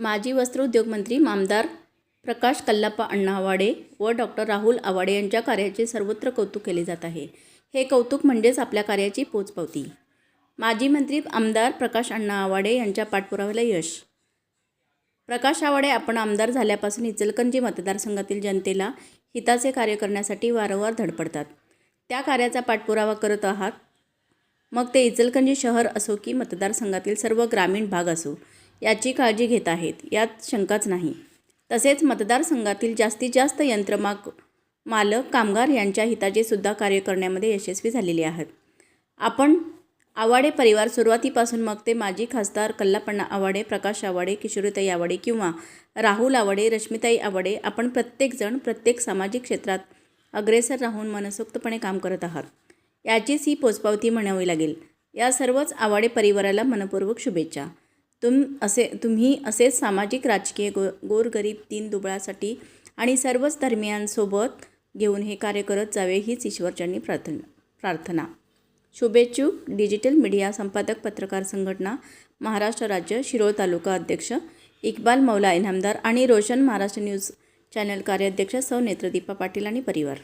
माजी वस्त्रोद्योग मंत्री मामदार प्रकाश कल्लाप्पा अण्णा आवाडे व डॉक्टर राहुल आवाडे यांच्या कार्याचे सर्वत्र कौतुक केले जात आहे. हे कौतुक म्हणजेच आपल्या कार्याची पोचपावती. माजी मंत्री आमदार प्रकाश अण्णा आवाडे यांच्या पाठपुराव्याला यश. प्रकाश आवाडे आपण आमदार झाल्यापासून इचलकरंजी मतदारसंघातील जनतेला हिताचे कार्य करण्यासाठी वारंवार धडपडतात. त्या कार्याचा पाठपुरावा करत आहात. मग ते इचलकरंजी शहर असो की मतदारसंघातील सर्व ग्रामीण भाग असो याची काळजी घेत आहेत. यात शंकाच नाही. तसेच मतदारसंघातील जास्तीत जास्त यंत्रमाग मालक कामगार यांच्या हिताचे सुद्धा कार्य करण्यामध्ये यशस्वी झालेले आहेत. आपण आवाडे परिवार सुरुवातीपासून मग ते माजी खासदार कल्लापण्णा आवाडे प्रकाश आवाडे किशोरीताई आवाडे किंवा राहुल आवाडे रश्मिताई आवाडे आपण प्रत्येकजण प्रत्येक सामाजिक क्षेत्रात अग्रेसर राहून मनसोक्तपणे काम करत आहात. याचीच ही पोचपावती म्हणावी लागेल. या सर्वच आवाडे परिवाराला मनपूर्वक शुभेच्छा. तुम असे तुम्ही असेच सामाजिक राजकीय गो गोरगरीब तीन दुबळासाठी आणि सर्वच धर्मियांसोबत घेऊन हे कार्य करत जावे हीच ईश्वरचरणी प्रार्थना प्रार्थना. शुभेच्छुक डिजिटल मीडिया संपादक पत्रकार संघटना महाराष्ट्र राज्य शिरोळ तालुका अध्यक्ष इक्बाल मौला इनामदार आणि रोशन महाराष्ट्र न्यूज चॅनल कार्याध्यक्ष सौ नेत्रदीपा पाटील आणि परिवार.